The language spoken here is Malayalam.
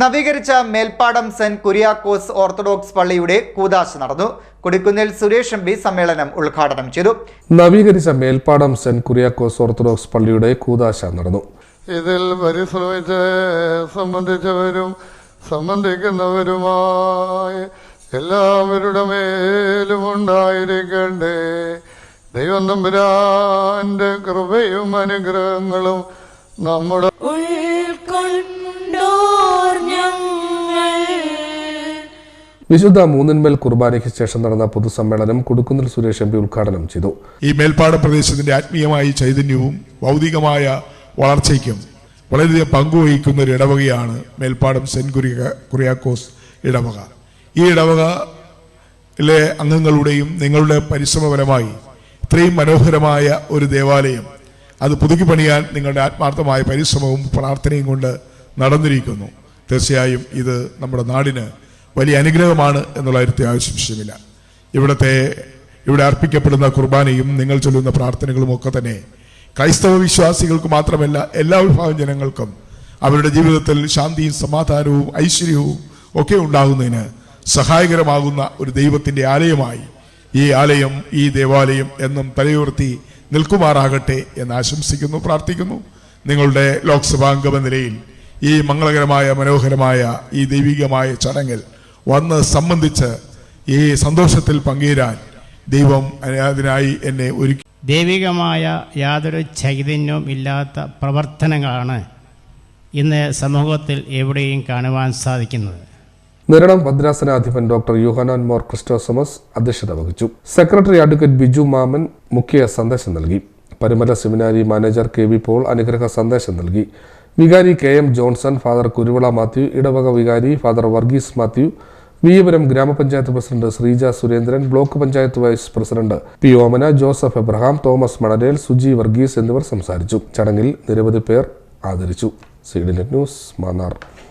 നവീകരിച്ച മേൽപ്പാടം സെന്റ് കുര്യാക്കോസ് ഓർത്തഡോക്സ് പള്ളിയുടെ കൂതാശ നടന്നു. കൊടിക്കുന്നിൽ സുരേഷ് എം പി സമ്മേളനം ഉദ്ഘാടനം ചെയ്തു. നവീകരിച്ച മേൽപ്പാടം സെന്റ് കുര്യാക്കോസ് ഓർത്തഡോക്സ് പള്ളിയുടെ കൂതാശ നടന്നു. ഇതിൽ പരിശ്രമിച്ച് സംബന്ധിച്ചവരും സംബന്ധിക്കുന്നവരുമായി എല്ലാവരുടെ മേലും ഉണ്ടായിരിക്കണ്ടേ. ദൈവം തമ്പുരാന്റെ കൃപയും അനുഗ്രഹങ്ങളും നമ്മുടെ വിശുദ്ധ മൂന്നിന്മേൽ കുർബാനയ്ക്ക് ശേഷം നടന്ന പൊതുസമ്മേളനം കൊടുക്കുന്നിൽ സുരേഷ് എം പി ഉദ്ഘാടനം ചെയ്തു. ഈ മേൽപ്പാട പ്രദേശത്തിന്റെ ആത്മീയമായ ചൈതന്യവും ഭൗതികമായ വളർച്ചയ്ക്കും വളരെയധികം പങ്കുവഹിക്കുന്ന ഒരു ഇടവകയാണ് മേൽപ്പാടം സെന്റ് കുര്യ ഇടവക. ഈ ഇടവകയിലെ അംഗങ്ങളുടെയും നിങ്ങളുടെ പരിശ്രമപരമായി ഇത്രയും മനോഹരമായ ഒരു ദേവാലയം അത് പുതുക്കി പണിയാൻ നിങ്ങളുടെ ആത്മാർത്ഥമായ പരിശ്രമവും പ്രാർത്ഥനയും കൊണ്ട് നടന്നിരിക്കുന്നു. തീർച്ചയായും ഇത് നമ്മുടെ നാടിന് വലിയ അനുഗ്രഹമാണ് എന്നുള്ള കാര്യത്തിൽ ആവശ്യമില്ല ഇവിടുത്തെ ഇവിടെ അർപ്പിക്കപ്പെടുന്ന കുർബാനയും നിങ്ങൾ ചൊല്ലുന്ന പ്രാർത്ഥനകളും ഒക്കെ തന്നെ ക്രൈസ്തവ വിശ്വാസികൾക്ക് മാത്രമല്ല എല്ലാ വിഭാഗം ജനങ്ങൾക്കും അവരുടെ ജീവിതത്തിൽ ശാന്തിയും സമാധാനവും ഐശ്വര്യവും ഒക്കെ ഉണ്ടാകുന്നതിന് സഹായകരമാകുന്ന ഒരു ദൈവത്തിന്റെ ആലയമായി ഈ ആലയം ഈ ദേവാലയം എന്നും തലയുയർത്തി നിൽക്കുമാറാകട്ടെ എന്ന് ആശംസിക്കുന്നു പ്രാർത്ഥിക്കുന്നു. നിങ്ങളുടെ ലോക്സഭാംഗമ നിലയിൽ ഈ മംഗളകരമായ മനോഹരമായ ഈ ദൈവികമായ ചടങ്ങിൽ വന്ന് സംബന്ധിച്ച് ഈ സന്തോഷത്തിൽ പങ്കേരാൻ ദൈവം അതിനായി എന്നെ ഒരുക്കി ദൈവികമായ യാതൊരു ചൈതന്യവും ഇല്ലാത്ത പ്രവർത്തനങ്ങളാണ് ഇന്ന് സമൂഹത്തിൽ എവിടെയും കാണുവാൻ സാധിക്കുന്നത്. നിരണം ഭദ്രാസനാധിപൻ ഡോക്ടർ യുഹാനാൻ മോർ ക്രിസ്റ്റോസമസ് അധ്യക്ഷത വഹിച്ചു. സെക്രട്ടറി അഡ്വക്കേറ്റ് ബിജു മാമൻ മുഖ്യ സന്ദേശം നൽകി. Parumala seminary manager K V Paul അനുഗ്രഹ സന്ദേശം നൽകി. വികാരി K M Johnson father Kuruvila Mathew ഇടവക വികാരി father Varghese Mathew Viyapuram grama panchayat president Sreeja Surendran block panchayat vice president P Omana Joseph Abraham Thomas Manarel Suji Varghese എന്നിവർ സംസാരിച്ചു. ചടങ്ങിൽ നിരവധി പേർ ആദരിച്ചു. സീഡിനെറ്റ് ന്യൂസ് മാന്നാർ.